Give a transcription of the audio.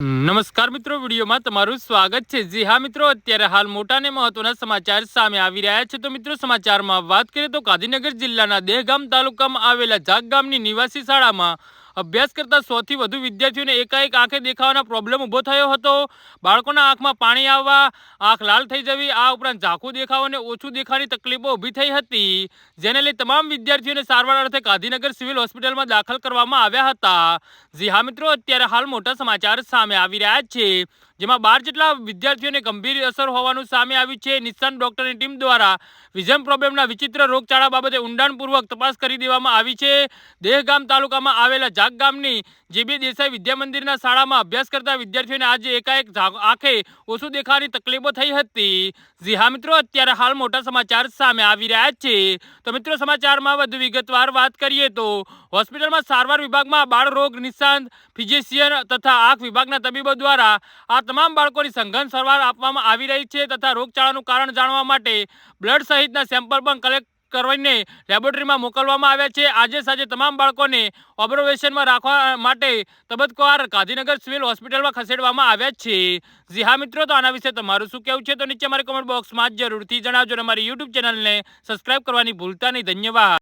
નમસ્કાર મિત્રો, વિડીયોમાં તમારું સ્વાગત છે. જી હા મિત્રો, અત્યારે હાલ મોટા અને મહત્વના સમાચાર સામે આવી રહ્યા છે. તો મિત્રો, સમાચારમાં વાત કરીએ તો ગાંધીનગર જિલ્લાના દેહગામ તાલુકામાં આવેલા જાગ ગામની નિવાસી શાળામાં અભ્યાસ કરતા સોથી વધુ વિદ્યાર્થીઓને એકાએક આંખે દેખાવાનો પ્રોબ્લેમ ઊભો થયો હતો. બાળકોના આંખમાં પાણી આવવા, આંખ લાલ થઈ જવી, આ ઉપરાંત ઝાંખું દેખાવ અને ઓછું દેખાવાની તકલીફો ઊભી થઈ હતી. જેને લઈ તમામ વિદ્યાર્થીઓને સારવાર અર્થે ગાંધીનગર સિવિલ હોસ્પિટલમાં દાખલ કરવામાં આવ્યા હતા. જી હા મિત્રો, અત્યારે હાલ મોટા સમાચાર સામે આવી રહ્યા છે. જેમાં બાર જેટલા વિદ્યાર્થીઓને ગંભીર અસર હોવાનું સામે આવ્યું છે. નિશાન ડોક્ટરની ટીમ દ્વારા વિઝન પ્રોબ્લેમના વિચિત્ર રોગચાળા બાબતે ઊંડાણપૂર્વક તપાસ કરી દેવામાં આવી છે. દેહગામ તાલુકામાં આવેલા જાગ ગામની જેબી દેસાઈ વિદ્યા મંદિરના શાળામાં અભ્યાસ કરતા વિદ્યાર્થીઓને આજે એકાએક આંખે ઓછું દેખાવાની તકલીફો થઈ હતી. જી હા મિત્રો, અત્યારે હાલ મોટા સમાચાર સામે આવી રહ્યા છે. તો મિત્રો, સમાચારમાં વધુ વિગતવાર વાત કરીએ તો હોસ્પિટલમાં સારવાર વિભાગમાં બાળ રોગ નિષ્ણાંત ફિઝિશિયન તથા આંખ વિભાગના તબીબો દ્વારા આ તમામ બાળકોની સંઘન સારવાર આપવામાં આવી રહી છે તથા રોગચાળાનું કારણ જાણવા માટે બ્લડ સહિતના સેમ્પલ પણ કલેક્ટ કરીને લેબોરેટરીમાં મોકલવામાં આવ્યા છે. આજે સાંજે તમામ બાળકોને ઓબ્ઝર્વેશનમાં રાખવા માટે તબક્કોવાર ગાંધીનગર સિવિલ હોસ્પિટલમાં ખસેડવામાં આવ્યા છે. જી હા મિત્રો, તો આના વિશે તમારું શું કહેવું છે? તો નીચે અમારી કોમેન્ટ બોક્સમાં જરૂરથી જણાવજો અને અમારી યુટ્યુબ ચેનલને સબસ્ક્રાઇબ કરવાની ભૂલતા નહીં. ધન્યવાદ.